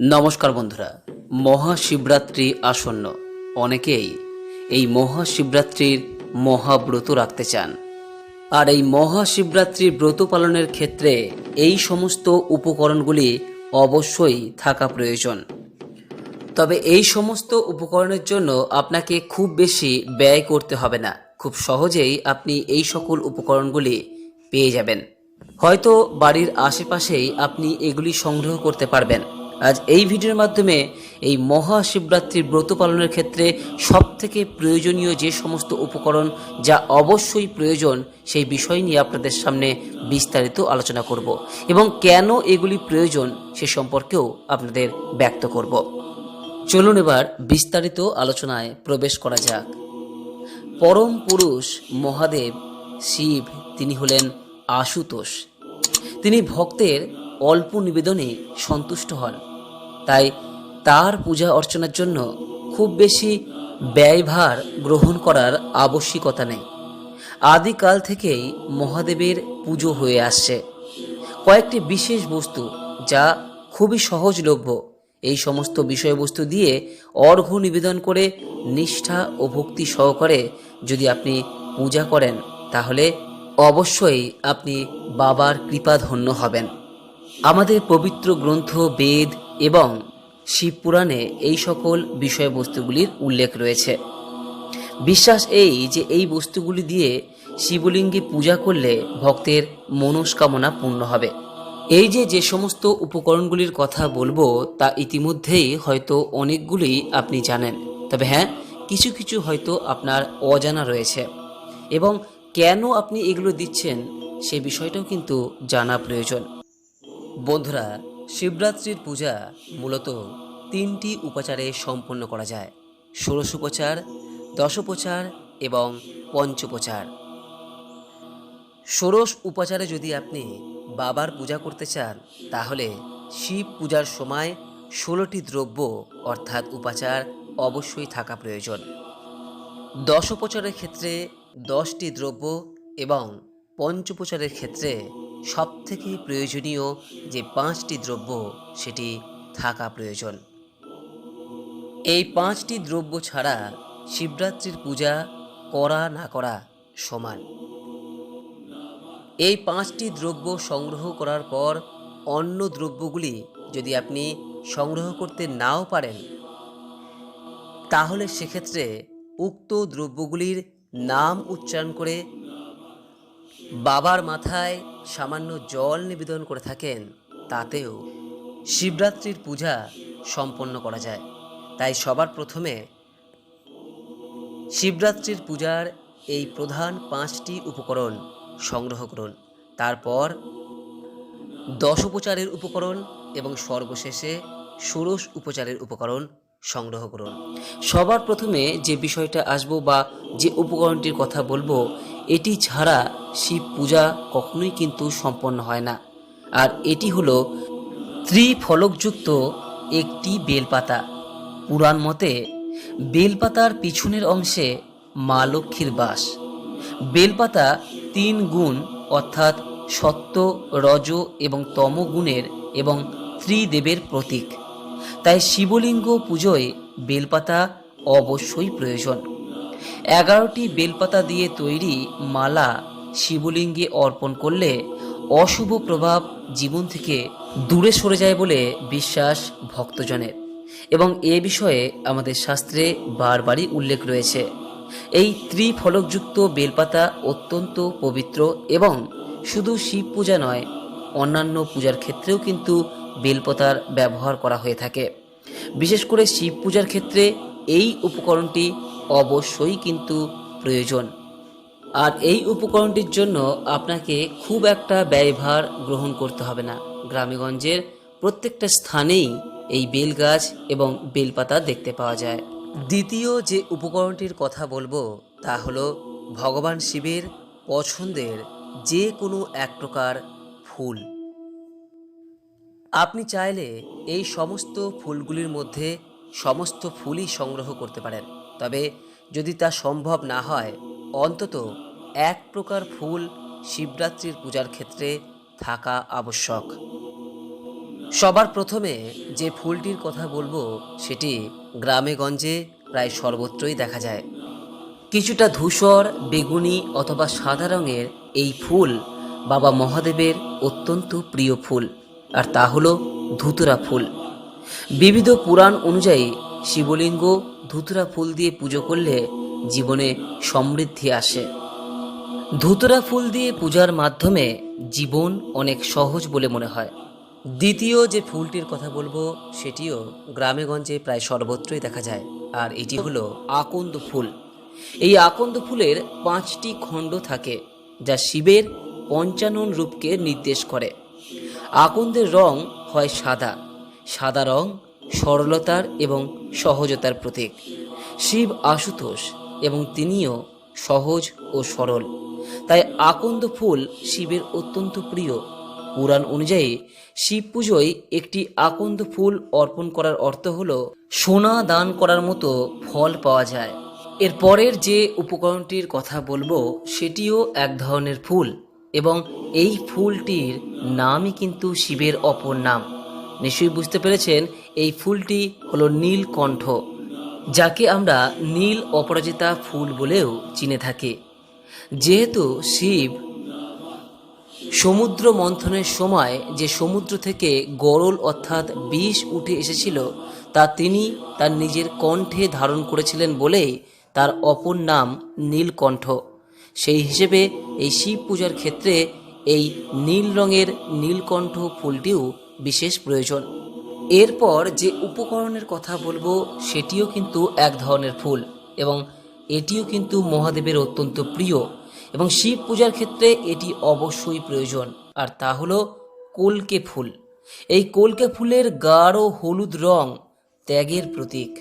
নমস্কার বন্ধুরা, মহাশিবরাত্রি আসন্ন। অনেকেই এই মহাশিবরাত্রির মহাব্রত রাখতে চান। আর এই মহাশিবরাত্রির ব্রত পালনের ক্ষেত্রে এই সমস্ত উপকরণগুলি অবশ্যই থাকা প্রয়োজন। তবে এই সমস্ত উপকরণের জন্য আপনাকে খুব বেশি ব্যয় করতে হবে না। খুব সহজেই আপনি এই সকল উপকরণগুলি পেয়ে যাবেন। হয়তো বাড়ির আশেপাশেই আপনি এগুলি সংগ্রহ করতে পারবেন। আজ এই ভিডিওর মাধ্যমে এই মহাশিবরাত্রির ব্রত পালনের ক্ষেত্রে সবথেকে প্রয়োজনীয় যে সমস্ত উপকরণ যা অবশ্যই প্রয়োজন সেই বিষয় নিয়ে আপনাদের সামনে বিস্তারিত আলোচনা করব এবং কেন এগুলি প্রয়োজন সে সম্পর্কেও আপনাদের ব্যক্ত করব। চলুন এবার বিস্তারিত আলোচনায় প্রবেশ করা যাক। পরম পুরুষ মহাদেব শিব, তিনি হলেন আশুতোষ। তিনি ভক্তের অল্প নিবেদনে সন্তুষ্ট হন। তাই তার পূজা অর্চনার জন্য খুব বেশি ব্যয়ভার গ্রহণ করার আবশ্যিকতা নেই। আদিকাল থেকেই মহাদেবের পুজো হয়ে আসছে। কয়েকটি বিশেষ বস্তু যা খুবই সহজলভ্য, এই সমস্ত বিষয়বস্তু দিয়ে অর্ঘ্য নিবেদন করে নিষ্ঠা ও ভক্তি সহকারে যদি আপনি পূজা করেন, তাহলে অবশ্যই আপনি বাবার কৃপাধন্য হবেন। আমাদের পবিত্র গ্রন্থ, বেদ এবং শিবপুরাণে এই সকল বিষয়বস্তুগুলির উল্লেখ রয়েছে। বিশ্বাস এই যে এই বস্তুগুলি দিয়ে শিবলিঙ্গে পূজা করলে ভক্তের মনস্কামনা পূর্ণ হবে। এই যে যে সমস্ত উপকরণগুলির কথা বলব তা ইতিমধ্যেই হয়তো অনেকগুলি আপনি জানেন। তবে হ্যাঁ কিছু কিছু হয়তো আপনার অজানা রয়েছে। এবং কেন আপনি এগুলো দিচ্ছেন সে বিষয়টাও কিন্তু জানা প্রয়োজন। বন্ধুরা, শিবরাত্রির পূজা মূলত তিনটি উপাচারে সম্পন্ন করা যায়। ষোড়শোপচার, দশোপচার এবং পঞ্চোপচার। ষোড়শ উপাচারে যদি আপনি বাবার পূজা করতে চান, তাহলে শিব পূজার সময় ষোলোটি দ্রব্য অর্থাৎ উপাচার অবশ্যই থাকা প্রয়োজন। দশোপচারের ক্ষেত্রে দশটি দ্রব্য এবং পঞ্চোপচারের ক্ষেত্রে সবথেকে প্রয়োজনীয় যে পাঁচটি দ্রব্য, সেটি থাকা প্রয়োজন। এই পাঁচটি দ্রব্য ছাড়া শিবরাত্রির পূজা করা না করা সমান। এই পাঁচটি দ্রব্য সংগ্রহ করার পর অন্য দ্রব্যগুলি যদি আপনি সংগ্রহ করতে নাও পারেন, তাহলে সেক্ষেত্রে উক্ত দ্রব্যগুলির নাম উচ্চারণ করে বাবার মাথায় সামান্য জল নিবেদন করে থাকেন, তাতেও শিবরাত্রির পূজা সম্পন্ন করা যায়। তাই সবার প্রথমে শিবরাত্রির পূজার এই প্রধান পাঁচটি উপকরণ সংগ্রহ করুন। তারপর দশ উপচারের উপকরণ এবং সর্বশেষে ষোড়শ উপচারের উপকরণ সংগ্রহ করুন। সবার প্রথমে যে বিষয়টা আসব বা যে উপকরণটির কথা বলব এটি ছাড়া শিব পূজা কখনোই কিন্তু সম্পন্ন হয় না। আর এটি হলো ত্রিফলকযুক্ত একটি বেলপাতা। পুরাণ মতে, বেলপাতার পিছনের অংশে মা লক্ষ্মীর বাস। বেলপাতা তিন গুণ, অর্থাৎ সত্য, রজ এবং তম গুণের এবং ত্রিদেবের প্রতীক। তাই শিবলিঙ্গ পুজোয় বেলপাতা অবশ্যই প্রয়োজন। এগারোটি বেলপাতা দিয়ে তৈরি মালা শিবলিঙ্গে অর্পণ করলে অশুভ প্রভাব জীবন থেকে দূরে সরে যায় বলে বিশ্বাস ভক্তজনের। এবং এ বিষয়ে আমাদের শাস্ত্রে বারবারই উল্লেখ রয়েছে। এই ত্রিফলকযুক্ত বেলপাতা অত্যন্ত পবিত্র এবং শুধু শিব পূজা নয়, অন্যান্য পূজার ক্ষেত্রেও কিন্তু বেলপাতার ব্যবহার করা হয়ে থাকে। বিশেষ করে শিব পূজার ক্ষেত্রে এই উপকরণটি অবশ্যই কিন্তু প্রয়োজন। আর এই উপকরণটির জন্য আপনাকে খুব একটা ব্যয়ভার গ্রহণ করতে হবে না। গ্রামেগঞ্জের প্রত্যেকটা স্থানেই এই বেল গাছ এবং বেলপাতা দেখতে পাওয়া যায়। দ্বিতীয় যে উপকরণটির কথা বলব, তা হলো ভগবান শিবের পছন্দের যে কোনো এক প্রকার ফুল। আপনি চাইলে এই সমস্ত ফুলগুলির মধ্যে সমস্ত ফুলই সংগ্রহ করতে পারেন। তবে যদি তা সম্ভব না হয়, অন্তত এক প্রকার ফুল শিবরাত্রির পূজার ক্ষেত্রে থাকা আবশ্যক। সবার প্রথমে যে ফুলটির কথা বলব, সেটি গ্রামে গঞ্জে প্রায় সর্বত্রই দেখা যায়। কিছুটা ধূসর, বেগুনি অথবা সাদা রঙের এই ফুল বাবা মহাদেবের অত্যন্ত প্রিয় ফুল, আর তা হলো ধুতুরা ফুল। বিবিধ পুরাণ অনুযায়ী শিবলিঙ্গ ধুতুরা ফুল দিয়ে পুজো করলে জীবনে সমৃদ্ধি আসে। ধুতরা ফুল দিয়ে পূজার মাধ্যমে জীবন অনেক সহজ বলে মনে হয়। দ্বিতীয় যে ফুলটির কথা বলব, সেটিও গ্রামেগঞ্জে প্রায় সর্বত্রই দেখা যায়। আর এটি হলো আকন্দ ফুল। এই আকন্দ ফুলের পাঁচটি খণ্ড থাকে, যা শিবের পঞ্চানন রূপকে নির্দেশ করে। আকন্দের রং হয় সাদা। সাদা রং সরলতার এবং সহজতার প্রতীক। শিব আশুতোষ এবং তিনিও সহজ ও সরল। তাই আকন্দ ফুল শিবের অত্যন্ত প্রিয়। পুরাণ অনুযায়ী শিব পুজোয় একটি আকন্দ ফুল অর্পণ করার অর্থ হল সোনা দান করার মতো ফল পাওয়া যায়। এর পরের যে উপকরণটির কথা বলব, সেটিও এক ধরনের ফুল এবং এই ফুলটির নামই কিন্তু শিবের অপর নাম। নিশ্চয়ই বুঝতে পেরেছেন, এই ফুলটি হলো নীলকণ্ঠ যাকে আমরা নীল অপরাজিতা ফুল বলেও চিনে থাকি। যেহেতু শিব সমুদ্র মন্থনের সময় যে সমুদ্র থেকে গরল অর্থাৎ বিষ উঠে এসেছিল, তা তিনি তার নিজের কণ্ঠে ধারণ করেছিলেন বলেই তার অপর নাম নীলকণ্ঠ। সেই হিসেবে এই শিব পূজার ক্ষেত্রে এই নীল রঙের নীলকণ্ঠ ফুলটিও বিশেষ প্রয়োজন। এরপর যে উপকরণের কথা বলব, সেটিও কিন্তু এক ধরনের ফুল এবং এটিও কিন্তু মহাদেবের অত্যন্ত প্রিয় এবং শিব পূজার ক্ষেত্রে এটি অবশ্যই প্রয়োজন। আর তা হলো কলকে ফুল। এই কলকে ফুলের গাঢ় হলুদ রং ত্যাগের প্রতীক।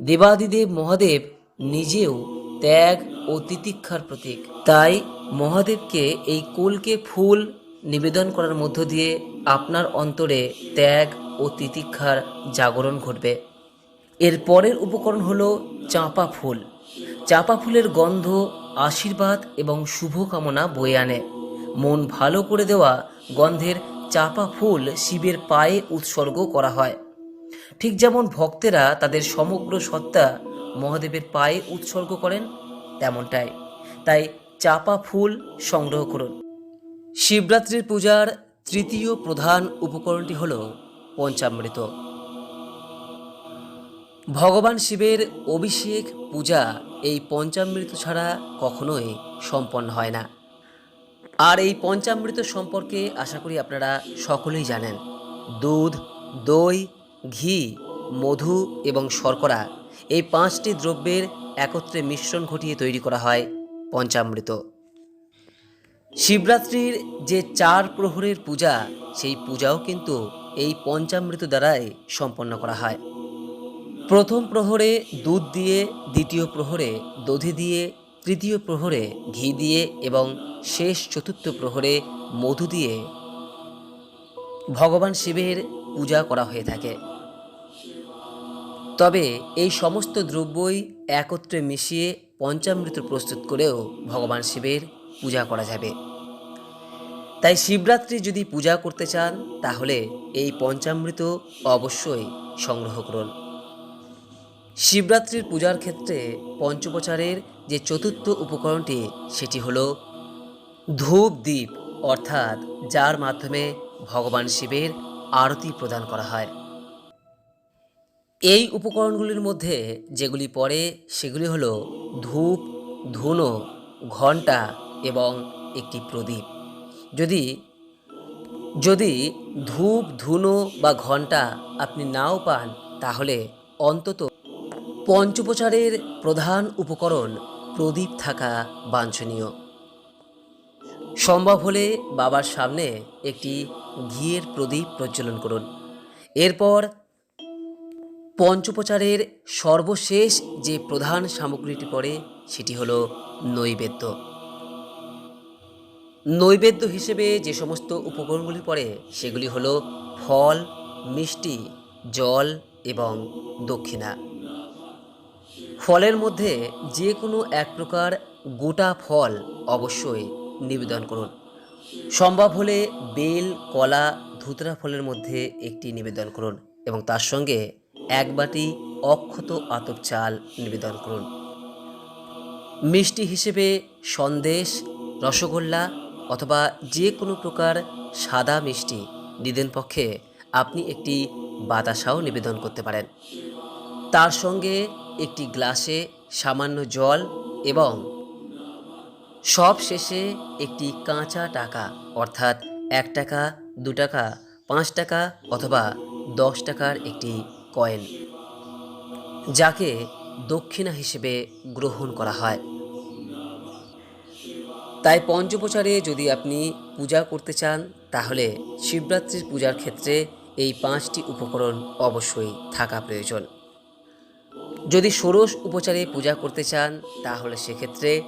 দেবাদিদেব মহাদেব নিজেও ত্যাগ ও তিতিক্ষার প্রতীক। তাই মহাদেবকে এই কলকে ফুল নিবেদন করার মধ্য দিয়ে আপনার অন্তরে ত্যাগ ও তিতিক্ষার জাগরণ ঘটবে। এর পরের উপকরণ হলো চাঁপা ফুল। চাঁপা ফুলের গন্ধ, আশীর্বাদ এবং শুভকামনা বয়ে আনে। মন ভালো করে দেওয়া গন্ধের চাঁপা ফুল শিবের পায়ে উৎসর্গ করা হয়। ঠিক যেমন ভক্তেরা তাদের সমগ্র সত্তা মহাদেবের পায়ে উৎসর্গ করেন, তেমনটাই। তাই চাপা ফুল সংগ্রহ করুন। শিবরাত্রির পূজার তৃতীয় প্রধান উপকরণটি হল পঞ্চামৃত। ভগবান শিবের অভিষেক পূজা এই পঞ্চামৃত ছাড়া কখনোই সম্পন্ন হয় না। আর এই পঞ্চামৃত সম্পর্কে আশা করি আপনারা সকলেই জানেন, দুধ, দই, ঘি, মধু এবং শর্করা এই পাঁচটি দ্রব্যের একত্রে মিশ্রণ ঘটিয়ে তৈরি করা হয় পঞ্চামৃত। শিবরাত্রির যে চার প্রহরের পূজা, সেই পূজাও কিন্তু এই পঞ্চামৃত দ্বারাই সম্পন্ন করা হয়। প্রথম প্রহরে দুধ দিয়ে, দ্বিতীয় প্রহরে দধি দিয়ে, তৃতীয় প্রহরে ঘি দিয়ে এবং শেষ চতুর্থ প্রহরে মধু দিয়ে ভগবান শিবের পূজা করা হয়ে থাকে। তবে এই সমস্ত দ্রব্যই একত্রে মিশিয়ে পঞ্চামৃত প্রস্তুত করেও ভগবান শিবের পূজা করা যাবে। তাই শিবরাত্রি যদি পূজা করতে চান, তাহলে এই পঞ্চামৃত অবশ্যই সংগ্রহ করুন। শিবরাত্রির পূজার ক্ষেত্রে পঞ্চপ্রচারের যে চতুর্থ উপকরণটি, সেটি হল ধূপ দ্বীপ, অর্থাৎ যার মাধ্যমে ভগবান শিবের আরতি প্রদান করা হয়। এই উপকরণগুলির মধ্যে যেগুলি পড়ে, সেগুলি হলো ধূপ, ধুনো, ঘণ্টা এবং একটি প্রদীপ। যদি যদি ধূপ, ধুনো বা ঘণ্টা আপনি নাও পান, তাহলে অন্তত পঞ্চপ্রচারের প্রধান উপকরণ প্রদীপ থাকা বাঞ্ছনীয়। সম্ভব হলে বাবার সামনে একটি ঘিয়ের প্রদীপ প্রজ্বলন করুন। এরপর পঞ্চপ্রচারের সর্বশেষ যে প্রধান সামগ্রীটি পড়ে, সেটি হলো নৈবেদ্য। নৈবেদ্য হিসেবে যে সমস্ত উপকরণগুলি পড়ে, সেগুলি হলো ফল, মিষ্টি, জল এবং দক্ষিণা। ফলের মধ্যে যে কোনো এক প্রকার গোটা ফল অবশ্যই নিবেদন করুন। সম্ভব হলে বেল, কলা, ধুতরা ফলের মধ্যে একটি নিবেদন করুন এবং তার সঙ্গে এক বাটি অক্ষত আতপ চাল নিবেদন করুন। মিষ্টি হিসেবে সন্দেশ, রসগোল্লা অথবা যে কোনো প্রকার সাদা মিষ্টি নিদেন পক্ষে আপনি একটি বাতাসাও নিবেদন করতে পারেন। তার সঙ্গে একটি গ্লাসে সামান্য জল এবং সব শেষে একটি কাঁচা টাকা, অর্থাৎ এক টাকা, দু টাকা, পাঁচ টাকা অথবা দশ টাকার একটি কয়েন, যাকে দক্ষিণা হিসেবে গ্রহণ করা হয়। তাই পঞ্চপ্রচারে যদি আপনি পূজা করতে চান, তাহলে শিবরাত্রির পূজার ক্ষেত্রে এই পাঁচটি উপকরণ অবশ্যই থাকা প্রয়োজন। যদি ষোড়শ উপচারে পূজা করতে চান, তাহলে সেক্ষেত্রে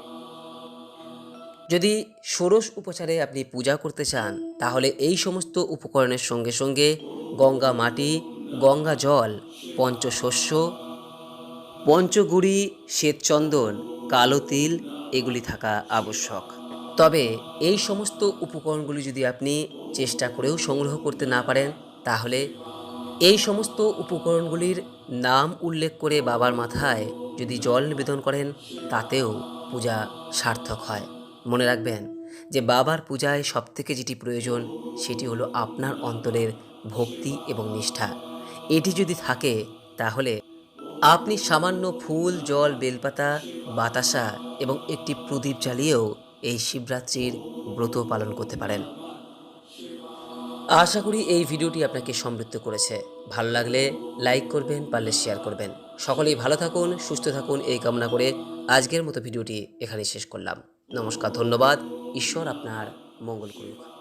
যদি ষোড়শ উপচারে আপনি পূজা করতে চান, তাহলে এই সমস্ত উপকরণের সঙ্গে সঙ্গে গঙ্গা মাটি, গঙ্গা জল, পঞ্চশস্য, পঞ্চগুড়ি, শ্বেতচন্দন, কালো তিল, এগুলি থাকা আবশ্যক। তবে এই সমস্ত উপকরণগুলি যদি আপনি চেষ্টা করেও সংগ্রহ করতে না পারেন, তাহলে এই সমস্ত উপকরণগুলির নাম উল্লেখ করে বাবার মাথায় যদি জল নিবেদন করেন, তাতেও পূজা সার্থক হয়। মনে রাখবেন যে বাবার পূজায় সবথেকে যেটি প্রয়োজন, সেটি হলো আপনার অন্তরের ভক্তি এবং নিষ্ঠা। এটি যদি থাকে, তাহলে আপনি সামান্য ফুল, জল, বেলপাতা, বাতাসা এবং একটি প্রদীপ জ্বালিয়েও এই শিবরাত্রির ব্রত পালন করতে পারেন। আশা করি এই ভিডিওটি আপনাকে সমৃদ্ধ করেছে। ভালো লাগলে লাইক করবেন, পারলে শেয়ার করবেন। সকলেই ভালো থাকুন, সুস্থ থাকুন, এই কামনা করে আজকের মতো ভিডিওটি এখানে শেষ করলাম। নমস্কার, ধন্যবাদ। ঈশ্বর আপনার মঙ্গল করুক।